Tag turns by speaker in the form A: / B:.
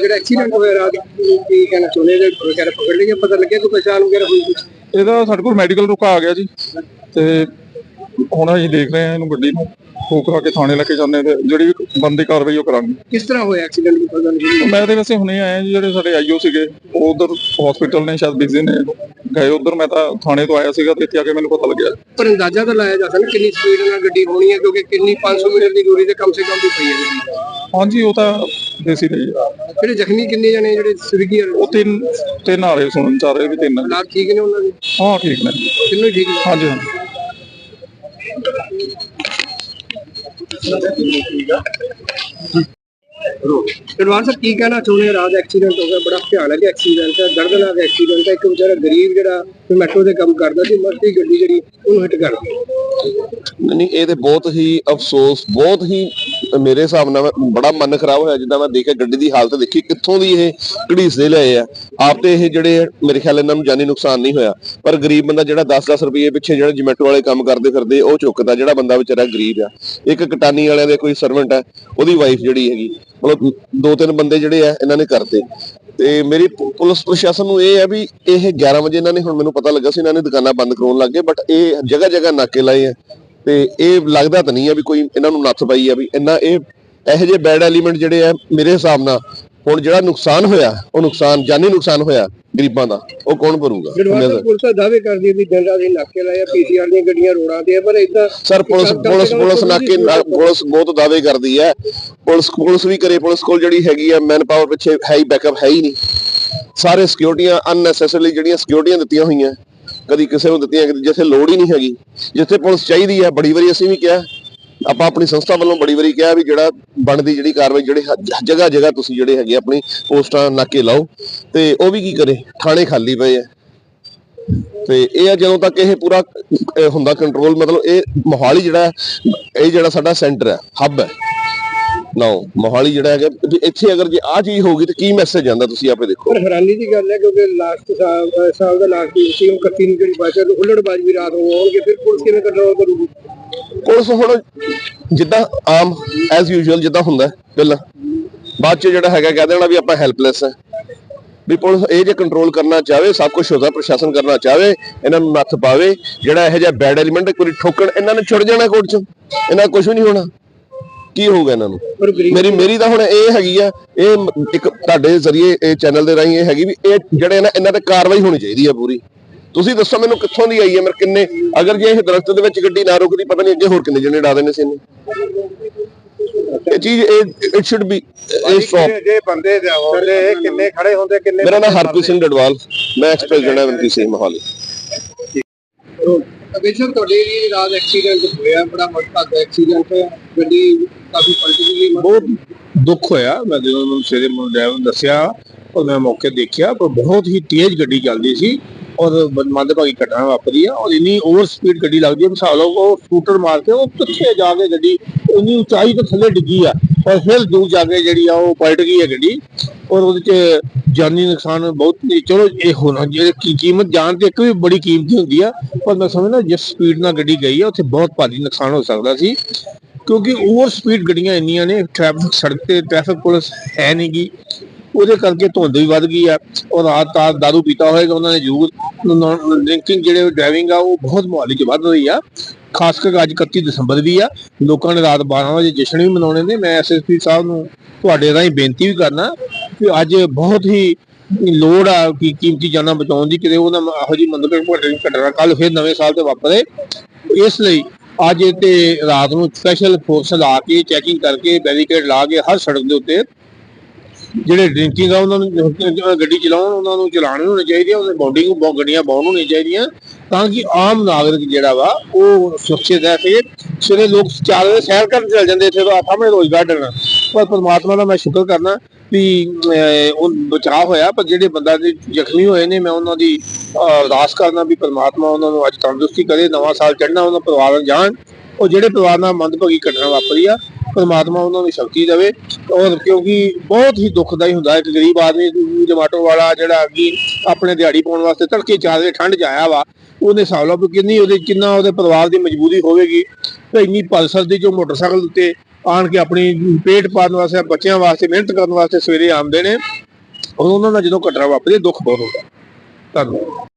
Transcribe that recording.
A: ਜਿਹੜਾ ਐਕਸੀਡੈਂਟ ਹੋਇਆ ਰਾਤ ਕੀ ਕਹਿਣਾ ਚਾਹੁੰਦੇ ਜੇ ਵਗੈਰਾ ਪਕੜ ਲਈਏ ਪਤਾ ਲੱਗਿਆ ਕੋਈ ਪਛਾਣ ਵਗੈਰਾ ਹੋਈ ਕੁਛ?
B: ਇਹਦਾ ਸਾਡੇ ਕੋਲ ਮੈਡੀਕਲ ਰੁਕਾ ਆ ਗਿਆ ਜੀ। ਤੇ ਹੁਣ ਅਸੀਂ ਦੇਖ ਰਹੇ ਹਾਂ ਇਹਨੂੰ ਗੱਡੀ ਨੂੰ। ਫੋਕ ਕਰਾ ਕੇ ਥਾਣੇ ਲੈ ਕੇ ਜਾਂਦੇ ਤੇ ਜਿਹੜੀ ਵੀ ਬੰਦੀ ਕਾਰਵਾਈ ਉਹ ਕਰਾਂਗੇ।
A: ਕਿਸ ਤਰ੍ਹਾਂ ਹੋਇਆ ਐਕਸੀਡੈਂਟ ਦੀ ਪਤਾ ਨਹੀਂ
B: ਮੈਂ ਤੇ ਵੈਸੇ ਹੁਣੇ ਆਇਆ ਜੀ ਜਿਹੜੇ ਸਾਡੇ ਆਈਓ ਸੀਗੇ ਉਹ ਉਧਰ ਹਸਪੀਟਲ ਨੇ ਸ਼ਾਇਦ ਬਿਜ਼ੀ ਨੇ। ਗਏ ਉਧਰ ਮੈਂ ਤਾਂ ਥਾਣੇ ਤੋਂ ਆਇਆ ਸੀਗਾ ਤੇ ਇੱਥੇ ਆ ਕੇ ਮੈਨੂੰ ਪਤਾ ਲੱਗਿਆ।
A: ਪਰ ਅੰਦਾਜ਼ਾ ਤਾਂ ਲਾਇਆ ਜਾ ਸਕਦਾ ਕਿੰਨੀ ਸਪੀਡ ਨਾਲ ਗੱਡੀ ਹੋਣੀ ਹੈ ਕਿਉਂਕਿ ਕਿੰਨੀ 500 ਮੀਟਰ ਦੀ ਦੂਰੀ ਤੇ ਕਮ ਸੇ ਕਮ ਵੀ ਪਈ ਹੈ ਗੱਡੀ।
B: ਹਾਂਜੀ ਉਹ ਤਾਂ ਦੇਸੀ ਆ
A: ਜਿਹੜੇ ਜ਼ਖਮੀ ਕਿੰਨੇ ਜਣੇ ਜਿਹੜੇ ਸਵਿਗੀ
B: ਉਹ ਤਿੰਨ ਤਿੰਨ ਆ ਰਹੇ ਸੁਣਨ ਚ ਆ ਰਹੇ ਵੀ ਤਿੰਨ। ਆ।
A: ਹਾਲਾਤ ਠੀਕ ਨੇ ਉਹਨਾਂ ਦੇ?
B: ਹਾਂ ਠੀਕ ਨੇ।
A: ਤਿੰਨੋਂ ਹੀ ਠੀਕ ਨੇ?
B: ਹਾਂਜੀ ਹਾਂਜੀ।
A: ਐਡਵਾਂਸ ਸਰ ਕੀ ਕਹਿਣਾ ਚਾਹੁੰਦੇ ਹੋ? ਐਕਸੀਡੈਂਟ ਹੋ ਗਿਆ, ਬੜਾ ਭਿਆਨਕ ਐਕਸੀਡੈਂਟ ਹੈ, ਦਰਦਨਾਕ ਐਕਸੀਡੈਂਟ ਹੈ। ਇੱਕ ਵਿਚਾਰਾ ਗਰੀਬ ਜਿਹੜਾ ਮੈਟਰੋ ਦੇ ਕੰਮ ਕਰਦਾ ਸੀ, ਮਸਤੀ ਗੱਡੀ ਜਿਹੜੀ, ਉਹਨੂੰ ਹਿੱਟ ਕਰ ਗਈ
C: ਨਹੀਂ ਇਹ ਤੇ ਬਹੁਤ ਹੀ ਅਫਸੋਸ, ਬਹੁਤ ਹੀ ਮੇਰੇ ਹਿਸਾਬ ਨਾਲ ਬੜਾ ਮਨ ਖਰਾਬ ਹੋਇਆ ਜਿੱਦਾਂ ਮੈਂ ਦੇਖਿਆ, ਗੱਡੀ ਦੀ ਹਾਲਤ ਦੇਖੀ, ਕਿੱਥੋਂ ਦੀ ਇਹ ਘੜੀਸਦੇ ਲਏ ਆ। ਆਪ ਤੇ ਇਹ ਜਿਹੜੇ ਮੇਰੇ ਖਿਆਲ ਇਹਨਾਂ ਨੂੰ ਜਾਨੀ ਨੁਕਸਾਨ ਨਹੀਂ ਹੋਇਆ। ਪਰ ਗਰੀਬ ਬੰਦਾ ਜਿਹੜਾ 10-10 ਰੁਪਏ ਪਿੱਛੇ ਜਿਹੜਾ ਜਮੈਟੋ ਵਾਲੇ ਕੰਮ ਕਰਦੇ ਫਿਰਦੇ, ਉਹ ਚੁੱਕਦਾ, ਜਿਹੜਾ ਬੰਦਾ ਵਿਚਾਰਾ ਗਰੀਬ ਆ। ਇੱਕ ਕਟਾਨੀ ਵਾਲਿਆਂ ਦੇ ਕੋਈ ਸਰਵੈਂਟ ਹੈ ਉਹਦੀ ਵਾਈਫ ਜਿਹੜੀ ਹੈਗੀ। ਮਤਲਬ ਦੋ ਤਿੰਨ ਬੰਦੇ ਜਿਹੜੇ ਆ, ਇਹਨਾਂ ਨੇ ਕਰਤੇ। ਤੇ ਮੇਰੀ ਪੁਲਿਸ ਪ੍ਰਸ਼ਾਸਨ ਨੂੰ ਇਹ ਹੈ ਵੀ ਇਹ 11 ਵਜੇ ਇਹਨਾਂ ਨੇ ਹੁਣ ਮੈਨੂੰ ਪਤਾ ਲੱਗਾ ਸੀ ਇਹਨਾਂ ਨੇ ਦੁਕਾਨਾਂ ਬੰਦ ਕਰਾਉਣ ਲੱਗੇ ਬਟ ਇਹ ਜਗ੍ਹਾ ਜਗ੍ਹਾ ਨਾਕੇ ਲਾਏ ਆ। ਤੇ ਇਹ ਲੱਗਦਾ ਤਾਂ ਨਹੀਂ ਆ ਵੀ ਕੋਈ ਇਹਨਾਂ ਨੂੰ ਨੱਥ ਪਾਈ ਆ ਵੀ ਇੰਨਾ ਇਹ, ਇਹੋ ਜਿਹੇ ਬੈਡ ਐਲੀਮੈਂਟ ਜਿਹੜੇ ਆ ਮੇਰੇ ਹਿਸਾਬ ਨਾਲ ਹੁਣ ਜਿਹੜਾ ਨੁਕਸਾਨ ਹੋਇਆ ਉਹ ਨੁਕਸਾਨ ਜਾਨੀ ਨੁਕਸਾਨ ਹੋਇਆ ਗਰੀਬਾਂ ਦਾ ਉਹ ਕੌਣ ਭਰੂਗਾ?
A: ਪੁਲਿਸ ਤਾਂ ਦਾਅਵੇ ਕਰਦੀ ਹੈ ਵੀ ਰਾਤ ਹੀ ਨਾਕੇ ਲਾਇਆ ਪੀਸੀਆਰ ਦੀਆਂ ਗੱਡੀਆਂ ਰੋਡਾਂ ਤੇ ਪਰ ਇਦਾਂ
C: ਸਰ ਪੁਲਿਸ ਪੁਲਿਸ ਪੁਲਿਸ ਨਾਕੇ ਪੁਲਿਸ ਬਹੁਤ ਦਾਅਵੇ ਕਰਦੀ ਹੈ। ਪੁਲਿਸ ਪੁਲਿਸ ਵੀ ਕਰੇ ਪੁਲਿਸ ਕੋਲ ਜਿਹੜੀ ਹੈਗੀ ਆ ਮੈਨ ਪਾਵਰ ਪਿੱਛੇ ਹੈ ਹੀ ਬੈਕਅਪ ਹੈ ਹੀ ਨਹੀਂ। ਸਾਰੇ ਸਿਕਿਉਰਟੀਆਂ ਅਨਨੈਸੈਸਰਲੀ ਜਿਹੜੀਆਂ ਸਿਕਿਉਰਟੀਆਂ ਦਿੱਤੀਆਂ ਹੋਈਆਂ ਕਦੀ ਕਿਸੇ ਨੂੰ ਦਿੱਤੀਆਂ ਜਿੱਥੇ ਲੋੜ ਹੀ ਨਹੀਂ ਹੈਗੀ ਜਿੱਥੇ ਪੁਲਿਸ ਚਾਹੀਦੀ ਹੈ। ਬੜੀ ਵਾਰੀ ਅਸੀਂ ਵੀ ਕਿਹਾ ਆਪਾਂ ਆਪਣੀ ਸੰਸਥਾ ਵੱਲੋਂ ਬੜੀ ਵਾਰੀ ਕਿਹਾ ਵੀ ਜਿਹੜਾ ਬਣਦੀ ਜਿਹੜੀ ਕਾਰਵਾਈ, ਜਿਹੜੇ ਜਗ੍ਹਾ ਜਗ੍ਹਾ ਤੁਸੀਂ ਜਿਹੜੇ ਹੈਗੇ ਆਪਣੀ ਪੋਸਟਾਂ ਨਾਕੇ ਲਾਓ ਤੇ ਉਹ ਵੀ ਕੀ ਕਰੇ? ਥਾਣੇ ਖਾਲੀ ਪਏ ਆ। ਤੇ ਇਹ ਆ ਜਦੋਂ ਤੱਕ ਇਹ ਪੂਰਾ ਹੁੰਦਾ ਕੰਟਰੋਲ ਮਤਲਬ ਇਹ ਮੋਹਾਲੀ ਜਿਹੜਾ, ਇਹ ਜਿਹੜਾ ਸਾਡਾ ਸੈਂਟਰ ਹੈ ਹੱਬ ਹੈ ਨਾਓ ਮੋਹਾਲੀ ਜਿਹੜਾ ਹੈਗਾ ਇੱਥੇ ਅਗਰ ਜੇ ਆ ਚੀਜ਼ ਹੋਊਗੀ ਤਾਂ ਕੀ ਮੈਸੇਜ ਜਾਂਦਾ ਤੁਸੀਂ ਆਪੇ ਦੇਖੋ।
A: ਪਰ ਹੈਰਾਨੀ ਦੀ ਗੱਲ ਹੈ ਕਿਉਂਕਿ ਲਾਸਟ ਸਾਲ ਦਾ ਲਾਸਟ ਸੀ 31 ਨੂੰ ਜਿਹੜੀ ਬਾਚਾ ਤੋਂ ਵੀ ਰਾਤ ਨੂੰ ਆਉਣਗੇ, ਫਿਰ ਪੁਲਿਸ ਕਿਵੇਂ ਕੰਟਰੋਲ ਕਰੂਗੀ?
C: ਪੁਲਿਸ ਹੁਣ ਜਿੱਦਾਂ ਆਮ ਐਜ਼ ਯੂਜੂਅਲ ਜਿੱਦਾਂ ਹੁੰਦਾ ਪਹਿਲਾਂ ਬਾਅਦ ਚ ਜਿਹੜਾ ਹੈਗਾ ਕਹਿ ਦੇਣਾ ਵੀ ਆਪਾਂ ਹੈਲਪਲੈਸ ਹੈ ਵੀ ਪੁਲਿਸ ਇਹ ਜੇ ਕੰਟਰੋਲ ਕਰਨਾ ਚਾਹਵੇ ਸਭ ਕੁਝ ਹੁੰਦਾ ਪ੍ਰਸ਼ਾਸਨ ਕਰਨਾ ਚਾਹਵੇ ਇਹਨਾਂ ਨੂੰ ਨੱਥ ਪਾਵੇ ਜਿਹੜਾ ਇਹੋ ਜਿਹਾ ਬੈਡ ਐਲੀਮੈਂਟ ਕੋਈ ਠੋਕਣ ਇਹਨਾਂ ਨੇ ਛੁੱਟ ਜਾਣਾ ਕੋਰਟ ਚ। ਇਹਨਾਂ ਕੁਝ ਵੀ ਨਹੀਂ ਹੋਣਾ। ਕੀ ਹੋਊਗਾ ਇਹਨਾਂ ਨੂੰ? ਮੇਰੀ ਮੇਰੀ ਤਾਂ ਹੁਣ ਇਹ ਹੈਗੀ ਆ ਇਹ ਇੱਕ ਤੁਹਾਡੇ ਜ਼ਰੀਏ ਇਹ ਚੈਨਲ ਦੇ ਰਾਹੀਂ ਇਹ ਹੈਗੀ ਵੀ ਇਹ ਜਿਹੜੇ ਨਾ ਇਹਨਾਂ ਤੇ ਕਾਰਵਾਈ ਹੋਣੀ ਚਾਹੀਦੀ ਆ ਪੂਰੀ। ਤੁਸੀਂ ਦੱਸੋ ਮੈਨੂੰ ਕਿੱਥੋਂ ਦੀ ਆਈ ਹੈ ਮੇਰੇ ਕਿੰਨੇ ਅਗਰ ਜੇ ਇਹ ਦਰਖਤ ਦੇ ਵਿੱਚ ਗੱਡੀ ਨਾ ਰੁਕਦੀ ਪਤਾ ਨਹੀਂ ਅੱਗੇ ਹੋਰ ਕਿੰਨੇ ਜਣੇ ਡਾ ਦੇਣੇ ਸੀ ਇਹਨੇ। ਇਹ ਚੀਜ਼ ਇਹ ਇਟ ਸ਼ੁੱਡ ਬੀ ਇਹ ਸਟਾਪ
D: ਜੇ ਬੰਦੇ ਦੇ ਹੁੰਦੇ ਕਿੰਨੇ ਖੜੇ ਹੁੰਦੇ ਕਿੰਨੇ
C: ਮੇਰਾ ਨਾਮ ਹਰਪ੍ਰੀਤ ਸਿੰਘ ਡਡਵਾਲ ਮੈਂ ਐਕਸਪ੍ਰੈਸ ਜਣਾ ਬੰਦੀ ਸਿੰਘ ਮੋਹਾਲੀ।
A: ਅਗੇਸ਼ਰ ਤੁਹਾਡੇ ਲਈ ਰਾਤ ਐਕਸੀਡੈਂਟ ਹੋਇਆ ਬੜਾ ਮੱਠਾ ਐਕਸੀਡੈਂਟ ਗੱਡੀ ਕਾਫੀ ਪਲਟ ਗਈ
D: ਬਹੁਤ ਦੁੱਖ ਹੋਇਆ ਮੈਂ ਜਦੋਂ ਉਹਨੂੰ ਸਵੇਰੇ ਮੈਨੂੰ ਡਰਾਈਵਰ ਨੂੰ ਦੱਸਿਆ ਔਰ ਮੈਂ ਮੌਕੇ ਦੇਖਿਆ ਪਰ ਬਹੁਤ ਹੀ ਤੇਜ਼ ਗੱਡੀ ਚੱਲਦੀ ਸੀ। ਔਰ ਮੰਦਭਾਗੀ ਘਟਨਾ ਵਾਪਰੀ ਆ ਔਰ ਇੰਨੀ ਓਵਰ ਸਪੀਡ ਗੱਡੀ ਲੱਗਦੀ ਹੈ ਮਿਸਾਲ ਉਹ ਸਕੂਟਰ ਮਾਰ ਕੇ ਉਹ ਕਿੱਥੇ ਜਾ ਕੇ ਗੱਡੀ ਇੰਨੀ ਉਚਾਈ ਤੋਂ ਥੱਲੇ ਡਿੱਗੀ ਆ, ਔਰ ਫਿਰ ਦੂਰ ਜਾ ਕੇ ਜਿਹੜੀ ਆ ਉਹ ਪਲਟ ਗਈ ਹੈ ਗੱਡੀ, ਔਰ ਉਹਦੇ ਚ ਜਾਨੀ ਨੁਕਸਾਨ ਬਹੁਤ ਨਹੀਂ ਚਲੋ ਇਹ ਹੋਣਾ ਜਿਹੜੇ ਕੀ ਕੀਮਤ ਜਾਨ ਤੇ ਇੱਕ ਵੀ ਬੜੀ ਕੀਮਤੀ ਹੁੰਦੀ ਆ, ਪਰ ਮੈਂ ਸਮਝਦਾ ਜਿਸ ਸਪੀਡ ਨਾਲ ਗੱਡੀ ਗਈ ਆ, ਉੱਥੇ ਬਹੁਤ ਭਾਰੀ ਨੁਕਸਾਨ ਹੋ ਸਕਦਾ ਸੀ, ਕਿਉਂਕਿ ਓਵਰ ਸਪੀਡ ਗੱਡੀਆਂ ਇੰਨੀਆਂ ਨੇ ਟ੍ਰੈਫਿਕ ਸੜਕ ਤੇ ਟ੍ਰੈਫਿਕ ਪੁਲਿਸ ਹੈ ਨਹੀਂਗੀ ਉਹਦੇ ਕਰਕੇ ਧੁੰਦ ਵੀ ਵੱਧ ਗਈ ਆ। ਔਰ ਰਾਤ ਰਾਤ ਦਾਰੂ ਪੀਤਾ ਹੋਏਗਾ, ਉਹਨਾਂ ਨੇ ਯੂਜ਼ ਡਰਿੰਕਿੰਗ ਜਿਹੜੇ ਡਰਾਈਵਿੰਗ ਆ, ਉਹ ਬਹੁਤ ਮੁਹਾਲੀ 'ਚ ਵੱਧ ਰਹੀ ਆ। ਖਾਸ ਕਰਕੇ ਅੱਜ 31 ਦਸੰਬਰ ਵੀ ਆ। ਲੋਕਾਂ ਨੇ ਰਾਤ 12 ਵਜੇ ਜਸ਼ਨ ਵੀ ਮਨਾਉਣੇ ਨੇ। ਮੈਂ ਐਸਐਸਪੀ ਸਾਹਿਬ ਨੂੰ ਤੁਹਾਡੇ ਰਾਹੀਂ ਬੇਨਤੀ ਵੀ ਕਰਨਾ ਕਿ ਅੱਜ ਬਹੁਤ ਹੀ ਲੋੜ ਆ ਕਿ ਕੀਮਤੀ ਜਾਨਾਂ ਬਚਾਉਣ ਦੀ। ਕਿਤੇ ਉਹਨਾਂ ਇਹੋ ਜੀ ਮੰਦਰ ਘਟਨਾ ਕੱਲ ਫਿਰ ਨਵੇਂ ਸਾਲ ਤੇ ਵਾਪਰੇ। ਇਸ ਲਈ ਅੱਜ ਤੇ ਰਾਤ ਨੂੰ ਸਪੈਸ਼ਲ ਫੋਰਸ ਲਾ ਕੇ ਚੈਕਿੰਗ ਕਰਕੇ ਬੈਰੀਕੇਡ ਲਾ ਕੇ ਹਰ ਸੜਕ ਦੇ ਉੱਤੇ ਜਿਹੜੇ ਡਰਿੰਕਿੰਗ ਆ, ਉਹਨਾਂ ਨੂੰ ਗੱਡੀ ਚਲਾਉਣ, ਉਹਨਾਂ ਨੂੰ ਚਲਾਣ ਵੀ ਹੋਣੀ ਆ, ਉਹਦੇ ਬੌਂਡਿੰਗ ਬਹੁਤ ਗੱਡੀਆਂ ਬਾਉਂਡ ਹੋਣੀਆਂ ਚਾਹੀਦੀਆਂ, ਤਾਂ ਕਿ ਆਮ ਨਾਗਰਿਕ ਜਿਹੜਾ ਵਾ, ਉਹ ਸੁਰੱਖਿਅਤ ਰਹਿ ਸਕੇ। ਸਵੇਰੇ ਲੋਕ ਚਾਰ ਵਜੇ ਸੈਰ ਕਰਨ ਚਲ ਜਾਂਦੇ, ਇੱਥੇ ਸਾਹਮਣੇ ਰੋਜ਼ਗਾਰ ਡਰਨਾ ਪਰ ਪਰਮਾਤਮਾ ਦਾ ਮੈਂ ਸ਼ੁਕਰ ਕਰਨਾ ਵੀ ਉਹ ਬਚਾਅ ਹੋਇਆ, ਪਰ ਜਿਹੜੇ ਬੰਦਾ ਦੇ ਜ਼ਖਮੀ ਹੋਏ ਨੇ, ਮੈਂ ਉਹਨਾਂ ਦੀ ਅਰਦਾਸ ਕਰਨਾ ਵੀ ਪਰਮਾਤਮਾ ਉਹਨਾਂ ਨੂੰ ਅੱਜ ਤੰਦਰੁਸਤੀ ਕਰੇ, ਨਵਾਂ ਸਾਲ ਚੜ੍ਹਨਾ, ਉਹਨਾਂ ਪਰਿਵਾਰ ਨਾਲ ਜਾਣ। ਉਹ ਜਿਹੜੇ ਪਰਿਵਾਰ ਨਾਲ ਮੰਦਭਾਗੀ ਘਟਨਾ ਵਾਪਰੀ ਆ ਪਰਮਾਤਮਾ ਉਹਨਾਂ ਨੂੰ ਸ਼ਕਤੀ ਦੇਵੇ, ਔਰ ਕਿਉਂਕਿ ਬਹੁਤ ਹੀ ਦੁਖਦਾਈ ਹੁੰਦਾ ਇੱਕ ਗਰੀਬ ਆਦਮੀ ਜਮਾਟੋ ਵਾਲਾ ਜਿਹੜਾ ਕਿ ਆਪਣੇ ਦਿਹਾੜੀ ਪਾਉਣ ਵਾਸਤੇ ਤੜਕੇ ਚਾਰ ਵਜੇ ਠੰਡ 'ਚ ਆਇਆ ਵਾ ਉਹਨੇ ਹਿਸਾਬ ਲਾ ਵੀ ਕਿੰਨੀ ਉਹਦੇ, ਕਿੰਨਾ ਉਹਦੇ ਪਰਿਵਾਰ ਦੀ ਮਜਬੂਰੀ ਹੋਵੇਗੀ, ਤੇ ਇੰਨੀ ਪਲਸਰ ਦੀ ਜੋ ਮੋਟਰਸਾਈਕਲ ਉੱਤੇ ਆਣ ਕੇ ਆਪਣੀ ਪੇਟ ਪਾਲਣ ਵਾਸਤੇ, ਬੱਚਿਆਂ ਵਾਸਤੇ, ਮਿਹਨਤ ਕਰਨ ਵਾਸਤੇ ਸਵੇਰੇ ਆਉਂਦੇ ਨੇ ਔਰ ਉਹਨਾਂ ਦਾ ਜਦੋਂ ਘਟਨਾ ਵਾਪਰੇ, ਦੁੱਖ ਬਹੁਤ ਹੁੰਦਾ। ਧੰਨਵਾਦ।